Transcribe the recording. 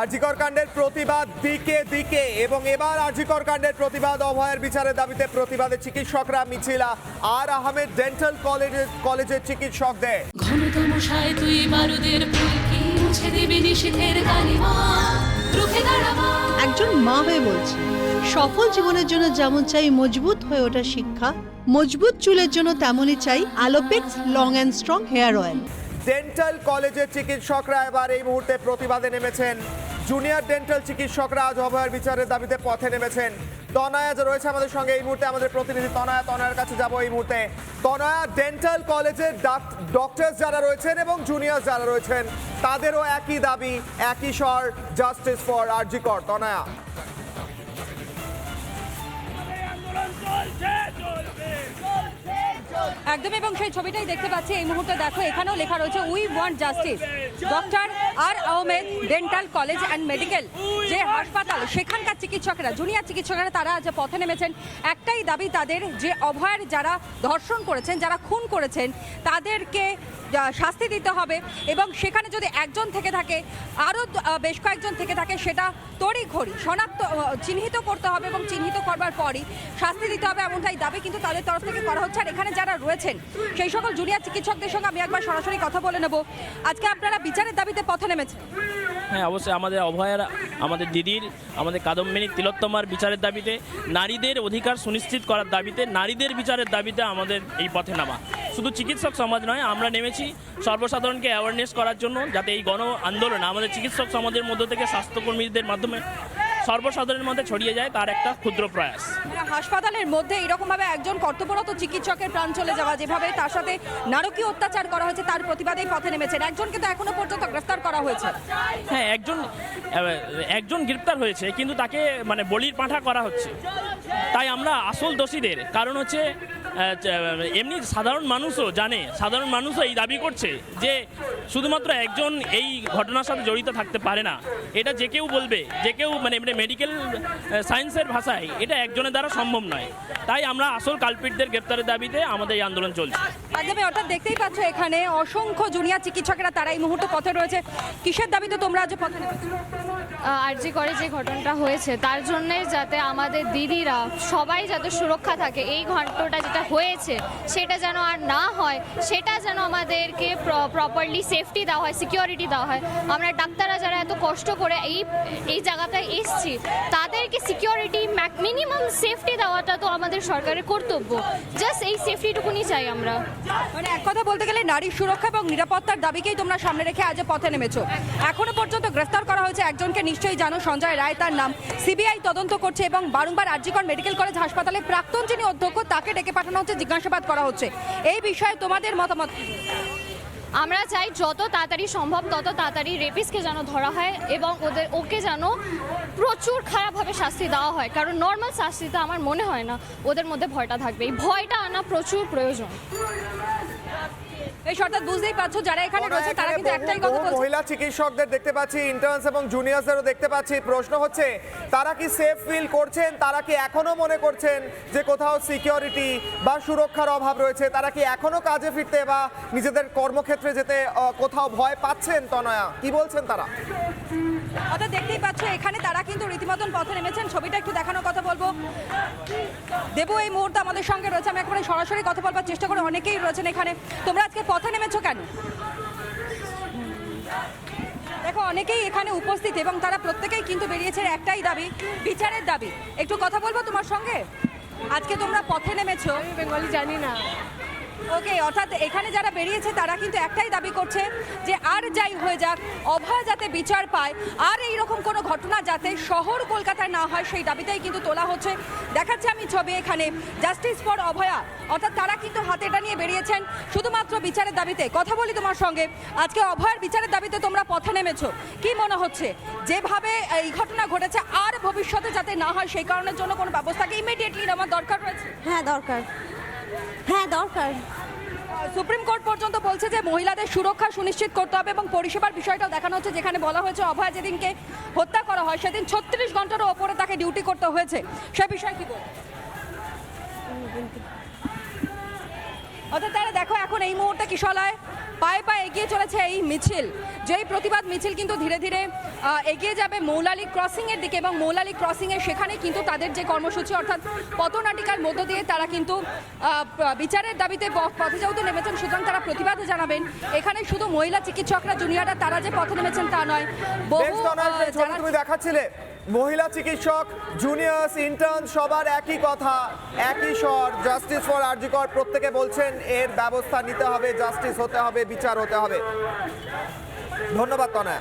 আরজিকর কাণ্ডের প্রতিবাদ দিকে দিকে এবং এবার আরজিকর কাণ্ডের প্রতিবাদ অভয়ের বিচারের দাবিতে প্রতিবাদে চিকিৎসকরা মিছিল। আর আহমেদ ডেন্টাল কলেজের কলেজের চিকিৎসকদের। ঘনতম সায় তুই বারুদের ফুলকি মুছে দিবি নিষেধের কালিমা রুখে দাঁড়াবা। একজন মা হয়ে বলছি সফল জীবনের জন্য যেমন চাই মজবুত হয়ে ওঠা শিক্ষা মজবুত চুলের জন্য তেমনই চাই Alopex long and strong hair oil. Dental কলেজের চিকিৎসকরা এবার এই মুহূর্তে প্রতিবাদে নেমেছেন। জুনিয়র ডেন্টাল চিকিৎসকরা আজ অভয়ের বিচারের দাবিতে পথে নেমেছেন। তনয়া যে রয়েছে আমাদের সঙ্গে এই মুহূর্তে, আমাদের প্রতিনিধি তনয়া, তনয়ার কাছে যাব এই মুহূর্তে। তনয়া, ডেন্টাল কলেজের ডক্টর যারা রয়েছেন এবং জুনিয়র যারা রয়েছেন, তাদেরও একই দাবি, একই স্বর জাস্টিস ফর আরজি কর। তনয়া। একদম, এবং সেই ছবিটাই দেখতে পাচ্ছি। এই মুহূর্তে দেখো, এখানেও লেখা রয়েছে we want justice doctor R Ahmed dental college and medical যে হাসপাতাল, সেখানকার চিকিৎসকেরা জুনিয়র চিকিৎসকেরা তারা আজ পথে নেমেছেন, একটাই দাবি তাদের যে অভয়ের যারা ধর্ষণ করেছেন, যারা খুন করেছেন, তাদেরকে শাস্তি দিতে হবে এবং সেখানে যদি একজন থেকে থাকে, আরও বেশ কয়েকজন থেকে থাকে, সেটা তড়িঘড়ি, শনাক্ত চিহ্নিত করতে হবে এবং চিহ্নিত করবার পরই শাস্তি দিতে হবে এমনটাই দাবি কিন্তু তাদের তরফ থেকে করা হচ্ছে। আর এখানে যারা রয়েছেন, সেই সকল জুনিয়র চিকিৎসকদের সঙ্গে আমি একবার সরাসরি কথা বলে নেব। আজকে আপনারা বিচারের দাবিতে পথে নেমেছেন হ্যাঁ অবশ্যই আমাদের অভয়ের, আমাদের দিদির, আমাদের কাদম্বিনী তিলোত্তমার বিচারের দাবিতে, নারীদের অধিকার সুনিশ্চিত করার দাবিতে, নারীদের বিচারের দাবিতে আমাদের এই পথে নামা। শুধু চিকিৎসক সমাজ নয়, আমরা নেমেছি সর্বসাধারণকে অ্যাওয়ারনেস করার জন্য, যাতে এই গণ আন্দোলন আমাদের চিকিৎসক সমাজের মধ্য থেকে স্বাস্থ্যকর্মীদের মাধ্যমে সর্বসাধারণের মধ্যে ছড়িয়ে যায় তার একটা ক্ষুদ্র প্রয়াস। মানে হাসপাতালের মধ্যে এরকমভাবে একজন কর্তব্যরত চিকিৎসকের প্রাণ চলে যাওয়া যেভাবে তার সাথে নারকীয় অত্যাচার করা হয়েছে তার প্রতিবাদেই পথে নেমেছেন। একজনকে তো এখনও পর্যন্ত গ্রেফতার করা হয়েছে। হ্যাঁ একজন একজন গ্রেপ্তার হয়েছে কিন্তু তাকে মানে বলির পাঠা করা হচ্ছে। তাই আমরা আসল দোষীদের কারণ হচ্ছে এমনি সাধারণ মানুষও জানে সাধারণ মানুষও এই দাবি করছে যে শুধুমাত্র একজন এই ঘটনার সাথে জড়িত থাকতে পারে না। এটা যে কেউ বলবে যে কেউ মানে এমনি মেডিকেল সায়েন্সের ভাষায় এটা একজনের দ্বারা সম্ভব নয়। তাই আমরা আসল কালপিটদের গ্রেপ্তারের দাবিতে আমাদের এই আন্দোলন চলছে। একদমই অর্থাৎ দেখতেই পাচ্ছ এখানে অসংখ্য জুনিয়র চিকিৎসকেরা তারা এই মুহূর্তে পথে রয়েছে। কিসের দাবিতে তোমরা আজ পথে আরজি করে যে ঘটনাটা হয়েছে তার জন্য যাতে আমাদের দিদিরা সবাই যাতে সুরক্ষা থাকে এই ঘটনাটা যেটা হয়েছে, সেটা যেন আর না হয়, সেটা যেন আমাদেরকে প্রপারলি সেফটি দেওয়া হয় সিকিউরিটি দেওয়া হয়। আমরা ডাক্তাররা যারা এত কষ্ট করে এই এই জায়গাটায় এসছি, তাদেরকে সিকিউরিটি মিনিমাম সেফটি দেওয়াটা তো আমাদের সরকারের কর্তব্য। জাস্ট এই সেফটিটুকুনি চাই আমরা। মানে এক কথা বলতে গেলে নারীর সুরক্ষা এবং নিরাপত্তার দাবিকেই তোমরা সামনে রেখে আজ পথে নেমেছো। এখনও পর্যন্ত গ্রেফতার করা হয়েছে একজনকে। নিশ্চয়ই জানো, সঞ্জয় রায় তার নাম। সিবিআই তদন্ত করছে এবং বারংবার আরজিকর মেডিকেল কলেজ হাসপাতালে প্রাক্তন যিনি অধ্যক্ষ, তাকে ডেকে পাঠানো হচ্ছে, জিজ্ঞাসাবাদ করা হচ্ছে। এই বিষয়ে তোমাদের মতামত আমরা চাই যত তাড়াতাড়ি সম্ভব, তত তাড়াতাড়ি রেপিসকে যেন ধরা হয় এবং ওদের, ওকে যেন প্রচুর খারাপভাবে শাস্তি দেওয়া হয়। কারণ নর্মাল শাস্তিতে আমার মনে হয় না, ওদের মধ্যে ভয়টা থাকবে এই ভয়টা আনা প্রচুর প্রয়োজন। এই অর্থাৎ বুঝতেই পারছ যারা এখানে রয়েছে তারা কিন্তু একটাই কথা বলছে। মহিলা চিকিৎসকদের দেখতে পাচ্ছি ইন্টার্নস এবং দেখতে পাচ্ছি। প্রশ্ন হচ্ছে তারা কি সেফ ফিল করছেন? তারা কি এখনও মনে করছেন যে কোথাও সিকিউরিটি বা সুরক্ষার অভাব রয়েছে? তারা কি এখনও কাজে ফিরতে বা নিজেদের কর্মক্ষেত্রে যেতে কোথাও ভয় পাচ্ছেন তনয়া? কি বলছেন তারা? অর্থাৎ দেখতেই পাচ্ছ এখানে তারা কিন্তু রীতিমতন পথে নেমেছেন। ছবিটা একটু দেখানোর কথা বলব। দেবু এই মুহূর্তে আমাদের সঙ্গে রয়েছে। আমি একেবারে সরাসরি কথা বলবার চেষ্টা করে। অনেকেই রয়েছেন এখানে। তোমরা আজকে পথে নেমেছো কেন? দেখো, অনেকেই এখানে উপস্থিত এবং তারা প্রত্যেকেই কিন্তু বেরিয়েছে একটাই দাবি, বিচারের দাবি। একটু কথা বলব তোমার সঙ্গে? আজকে তোমরা পথে নেমেছো। বেঙ্গলি জানি না। ওকে, অর্থাৎ এখানে যারা বেরিয়েছে, তারা কিন্তু একটাই দাবি করছে যে আর যাই হয়ে যাক, অভয় যাতে বিচার পায়, আর এই রকম কোনো ঘটনা যাতে শহর কলকাতায় না হয়, সেই দাবিটাই কিন্তু তোলা হচ্ছে। দেখাচ্ছে আমি ছবি এখানে। জাস্টিস ফর অভয়া, অর্থাৎ তারা কিন্তু হাতে এটা নিয়ে বেরিয়েছেন শুধুমাত্র বিচারের দাবিতে। কথা বলি তোমার সঙ্গে। আজকে অভয়ের বিচারের দাবিতে তোমরা পথে নেমেছো। কি মনে হচ্ছে? যেভাবে এই ঘটনা ঘটেছে, আর ভবিষ্যতে যাতে না হয়, সেই কারণের জন্য কোনো ব্যবস্থাকে ইমিডিয়েটলি নেওয়ার দরকার রয়েছে? হ্যাঁ দরকার। হ্যাঁ দরকার। সুপ্রিম কোর্ট পর্যন্ত বলছে যে মহিলাদের সুরক্ষা সুনিশ্চিত করতে হবে এবং পরিষেবার বিষয়টাও দেখানো হচ্ছে, যেখানে বলা হয়েছে অভয় যেদিনকে হত্যা করা হয়, সেদিন ছত্রিশ ঘন্টারও ওপরে তাকে ডিউটি করতে হয়েছে। সে বিষয়ে কি বল অর্থাৎ তারা দেখো, এখন এই মুহূর্তে কিশলায় পায়ে পায়ে এগিয়ে চলেছে এই মিছিল। যেই প্রতিবাদ মিছিল কিন্তু ধীরে ধীরে এগিয়ে যাবে মৌলালি ক্রসিংয়ের দিকে এবং মৌলালি ক্রসিং এর সেখানে কিন্তু তাদের যে কর্মসূচি অর্থাৎ পথনাটিকার মধ্য দিয়ে তারা কিন্তু বিচারের দাবিতে পথে যেহেতু নেমেছেন। সুতরাং তারা প্রতিবাদ জানাবেন। এখানে শুধু মহিলা চিকিৎসকরা জুনিয়ররা তারা যে পথে নেমেছেন তা নয়। বহু দেখাচ্ছিলে। মহিলা চিকিৎসক জুনিয়র্স ইন্টার্ন সবার একই কথা, একই স্বর। জাস্টিস ফর আরজিকর প্রত্যেকে বলছেন, এর ব্যবস্থা নিতে হবে জাস্টিস হতে হবে, বিচার হতে হবে। ধন্যবাদ, তনয়া।